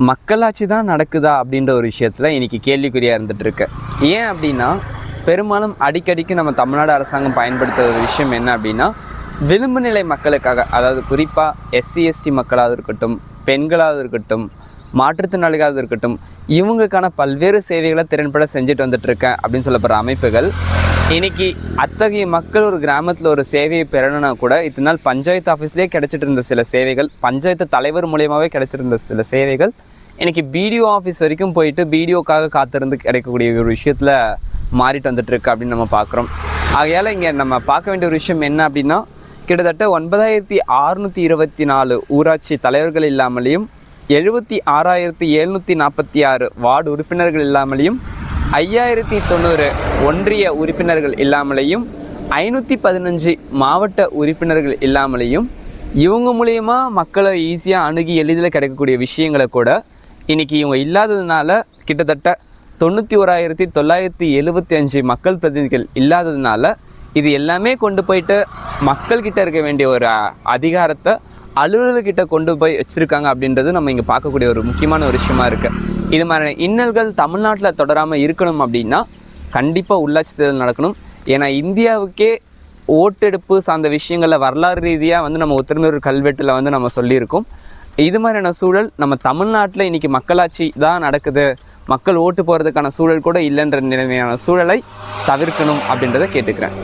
மக்களாட்சி தான் நடக்குதா அப்படின்ற ஒரு விஷயத்தில் இன்றைக்கி கேள்விக்குறியாக இருந்துகிட்ருக்கு ஏன் அப்படின்னா பெரும்பாலும் அடிக்கடிக்கு நம்ம தமிழ்நாடு அரசாங்கம் பயன்படுத்துகிற ஒரு விஷயம் என்ன அப்படின்னா விளிம்பு நிலை மக்களுக்காக அதாவது குறிப்பாக எஸ்சி எஸ்டி மக்களாக இருக்கட்டும் பெண்களாக இருக்கட்டும் மாற்றுத்திறனாளிகளாக இருக்கட்டும் இவங்களுக்கான பல்வேறு சேவைகளை திறன்பட செஞ்சுட்டு வந்துட்டுருக்கேன் அப்படின்னு சொல்லப்படுற அமைப்புகள் இன்னைக்கு அத்தகைய மக்கள் ஒரு கிராமத்தில் ஒரு சேவையை பெறணும்னா கூட இத்தனை நாள் பஞ்சாயத்து ஆஃபீஸ்லேயே கிடைச்சிட்டு இருந்த சில சேவைகள் பஞ்சாயத்து தலைவர் மூலியமாகவே கிடைச்சிருந்த சில சேவைகள் இன்னைக்கு பிடிஓ ஆஃபீஸ் வரைக்கும் போயிட்டு பிடிஓக்காக காத்திருந்து கிடைக்கக்கூடிய ஒரு விஷயத்தில் மாறிட்டு வந்துட்டுருக்கு அப்படின்னு நம்ம பார்க்குறோம் ஆகையால் இங்கே நம்ம பார்க்க வேண்டிய ஒரு விஷயம் என்ன அப்படின்னா கிட்டத்தட்ட ஒன்பதாயிரத்தி அறுநூற்றி இருபத்தி நாலு ஊராட்சி தலைவர்கள் இல்லாமலேயும் எழுபத்தி ஆறாயிரத்தி எழுநூற்றி நாற்பத்தி ஆறு வார்டு உறுப்பினர்கள் இல்லாமலேயும் ஐயாயிரத்தி தொண்ணூறு ஒன்றிய உறுப்பினர்கள் இல்லாமலேயும் ஐநூற்றி பதினஞ்சு மாவட்ட உறுப்பினர்கள் இல்லாமலேயும் இவங்க மூலயமா மக்களை ஈஸியாக அணுகி எளிதில் கிடைக்கக்கூடிய விஷயங்களை கூட இன்றைக்கி இவங்க இல்லாததுனால கிட்டத்தட்ட தொண்ணூற்றி ஓராயிரத்தி தொள்ளாயிரத்தி எழுபத்தி அஞ்சு மக்கள் பிரதிநிதிகள் இல்லாததுனால இது எல்லாமே கொண்டு போயிட்டு மக்கள்கிட்ட இருக்க வேண்டிய ஒரு அதிகாரத்தை அலுவலர்கிட்ட கொண்டு போய் வச்சுருக்காங்க அப்படின்றது நம்ம இங்கே பார்க்கக்கூடிய ஒரு முக்கியமான ஒரு விஷயமா இருக்குது இது மாதிரி இன்னல்கள் தமிழ்நாட்டில் தொடராமல் இருக்கணும் அப்படின்னா கண்டிப்பாக உள்ளாட்சி தேர்தல் நடக்கணும். ஏன்னா இந்தியாவுக்கே ஓட்டெடுப்பு சார்ந்த விஷயங்களில் வரலாறு ரீதியாக வந்து நம்ம உத்தரமேரூர் கல்வெட்டில் வந்து நம்ம சொல்லியிருக்கோம். இது மாதிரியான சூழல் நம்ம தமிழ்நாட்டில் இன்றைக்கி மக்களாட்சி தான் நடக்குது. மக்கள் ஓட்டு போகிறதுக்கான சூழல் கூட இல்லைன்ற நிலைமையான சூழலை தவிர்க்கணும் அப்படின்றத கேட்டுக்கிறேன்.